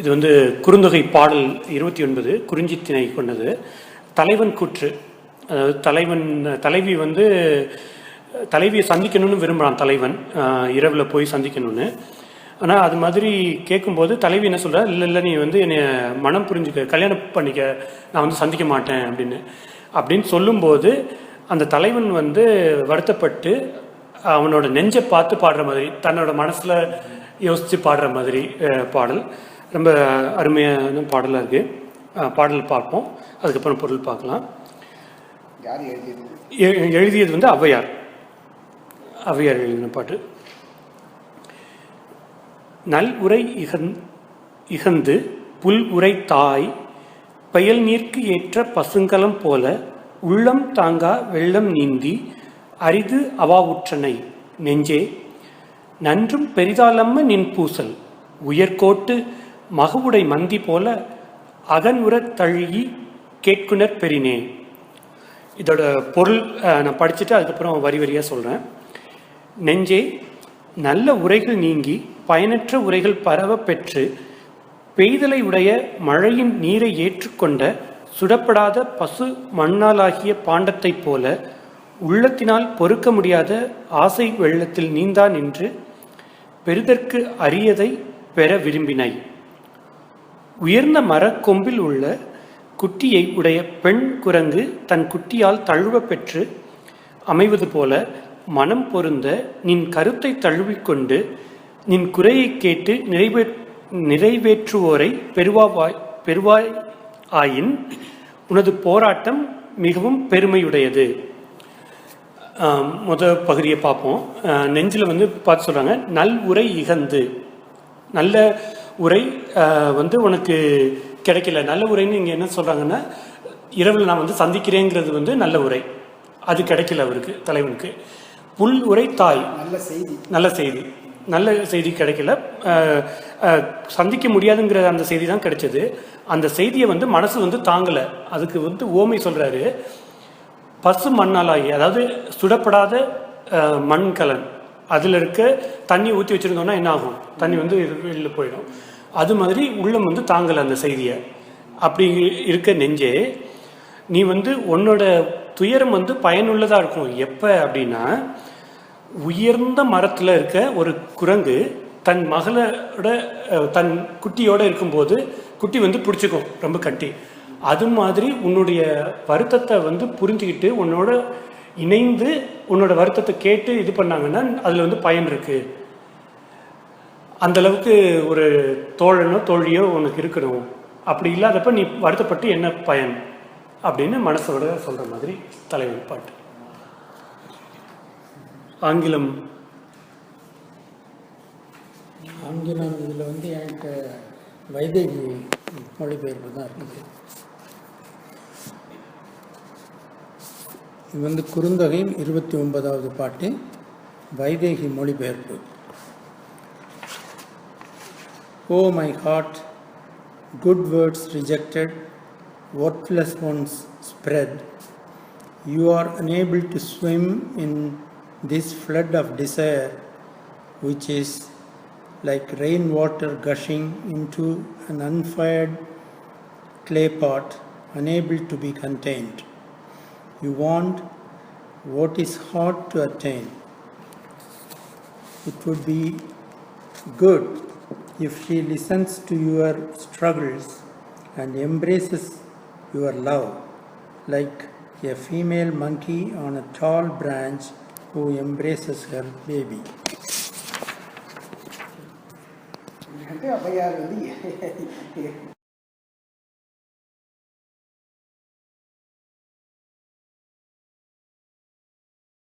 இது வந்து குறுந்தொகை பாடல் இருபத்தி ஒன்பது குறிஞ்சித்திணை கொண்டது. தலைவன் கூற்று. அதாவது தலைவன் தலைவி வந்து தலைவியை சந்திக்கணும்னு விரும்புகிறான் தலைவன். இரவில் போய் சந்திக்கணும்னு. ஆனால் அது மாதிரி கேட்கும்போது தலைவி என்ன சொல்கிறா இல்லை இல்லை நீ வந்து என்னை மனம் புரிஞ்சுக்க கல்யாணம் பண்ணிக்க. நான் வந்து சந்திக்க மாட்டேன் அப்படின்னு. அப்படின்னு சொல்லும்போது அந்த தலைவன் வந்து வருத்தப்பட்டு அவனோட நெஞ்சை பார்த்து பாடுற மாதிரி தன்னோட மனசில் யோசித்து பாடுற மாதிரி பாடல். ரொம்ப அருமையான பாடலாக இருக்குது பாடல் பார்ப்போம். அதுக்கப்புறம் பொருள் பார்க்கலாம். யார் எழுதியது? எ- எழுதியது வந்து ஔவையார். ஔவையார் எழுதின பாட்டு. நல் உரை இகந் இகந்து புல் உரை தாய் பெயல் நீர்க்கு ஏற்ற பசுங்கலம் போல உள்ளம் தாங்கா வெள்ளம் நீந்தி அரிது அவாவுற்றனை நெஞ்சே நன்றும் பெரிதாலம்ம நின் பூசல் உயர்கோட்டு மகவுடை மந்தி போல அகன்உரத் தழுகி கேட்குனர் பெறினே. இதோட பொருள் நான் படிச்சுட்டு அதுக்கப்புறம் வரி வரியாக சொல்கிறேன் நெஞ்சே நல்ல உரைகள் நீங்கி பயனற்ற உரைகள் பரவ பெற்று பெய்தலை உடைய மழையின் நீரை ஏற்றுக்கொண்ட சுடப்படாத பசு மண்ணாலாகிய பாண்டத்தைப் போல உள்ளத்தினால் பொறுக்க முடியாத ஆசை வெள்ளத்தில் நீந்தான் என்று பெரிதற்கு அரியதை பெற விரும்பினை உயர்ந்த மரக்கொம்பில் உள்ள குட்டியை உடைய பெண் குரங்கு தன் குட்டியால் தழுவ பெற்று அமைவது போல மனம் பொருந்த நின் கருத்தை தழுவிக்கொண்டு நின் குறையை கேட்டு நிறைவே நிறைவேற்றுவோரை பெருவாவாய் பெருவாய் ஆயின் உனது போராட்டம் மிகவும் பெருமையுடையது. முத பகுதியை பார்ப்போம். நெஞ்சில் வந்து பார்த்து சொல்கிறாங்க நல் உரை இகந்து. நல்ல உரை வந்து உனக்கு கிடைக்கல. நல்ல உரைன்னு இங்கே என்ன சொல்கிறாங்கன்னா இரவில் நான் வந்து சந்திக்கிறேங்கிறது வந்து நல்ல உரை. அது கிடைக்கல அவருக்கு தலைவனுக்கு. புல் உரை தாய். நல்ல செய்தி. நல்ல செய்தி. நல்ல செய்தி கிடைக்கல. சந்திக்க முடியாதுங்கிற அந்த செய்தி தான் கிடைச்சது. அந்த செய்தியை வந்து மனசு வந்து தாங்கலை. அதுக்கு வந்து ஓமை சொல்கிறாரு பசு மண்ணாலாகி அதாவது சுடப்படாத ஆஹ், மண்கலன். அதில் இருக்க தண்ணி ஊற்றி வச்சுருந்தோம்னா என்ன ஆகும்? தண்ணி வந்து வெளியில் போயிடும். அது மாதிரி உள்ளம் வந்து தாங்கலை அந்த செய்தியை. அப்படி இருக்க நெஞ்சே நீ வந்து உன்னோட துயரம் வந்து பயனுள்ளதாக இருக்கும். எப்போ அப்படின்னா உயர்ந்த மரத்தில் இருக்க ஒரு குரங்கு தன் மகளோட தன் குட்டியோட இருக்கும்போது குட்டி வந்து பிடிச்சிக்கும் ரொம்ப கட்டி. அது மாதிரி உன்னுடைய வருத்தத்தை வந்து புரிஞ்சுக்கிட்டு உன்னோட இணைந்து உன்னோட வருத்தத்தை கேட்டு இது பண்ணாங்கன்னா அதில் வந்து பயன் இருக்கு. அந்தளவுக்கு ஒரு தோழனோ தோழியோ உனக்கு இருக்கணும். அப்படி இல்லாதப்ப நீ வருத்தப்பட்டு என்ன பயன்? அப்படின்னு மனசோட சொல்ற மாதிரி தலைவன் பாட்டு. ஆங்கிலம். ஆங்கிலம் இதில் வந்து எனக்கு வைதேகி மொழிபெயர்ப்பு தான் இருக்குது. இது வந்து குறுந்தொகை இருபத்தி ஒன்பதாவது பாட்டு வைதேகி மொழிபெயர்ப்பு oh my heart good words rejected worthless ones spread you are unable to swim in this flood of desire which is like rainwater gushing into an unfired clay pot, unable to be contained. You want what is hard to attain. It would be good if she listens to your struggles and embraces your love like a female monkey on a tall branch who embraces her baby.